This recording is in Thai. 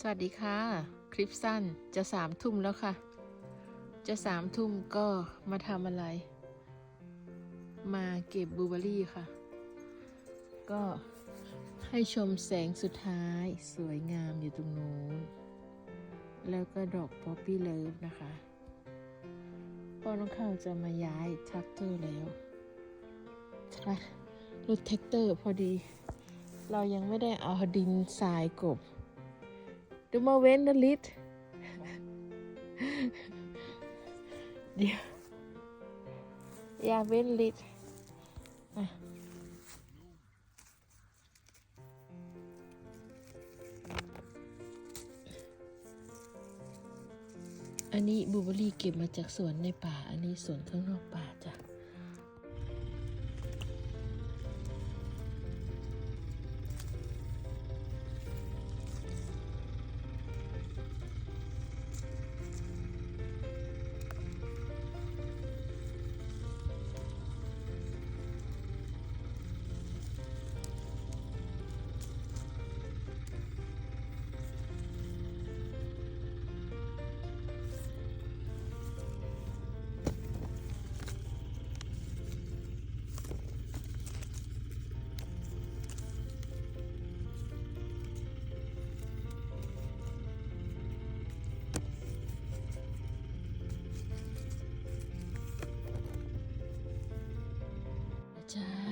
สวัสดีค่ะ คลิปสั้นจะสามทุ่มแล้วค่ะ จะสามทุ่มก็มาทำอะไร มาเก็บบลูเบอรี่ค่ะ ก็ให้ชมแสงสุดท้ายสวยงามอยู่ตรงนู้น แล้วก็ดอกป๊อปปี้เลิฟนะคะพ่อน้องข้าวจะมาย้ายแท็กเตอร์แล้วรถแท็กเตอร์พอดี เรายังไม่ได้เอาดินทรายกบ ดูมาเว้นนะลิศเดี๋ยวอย่าเว้นลิศอะอันนี้บลูเบอรี่เก็บมาจากสวนในป่า อันนี้สวนข้างนอกป่าจ้ะ Chao.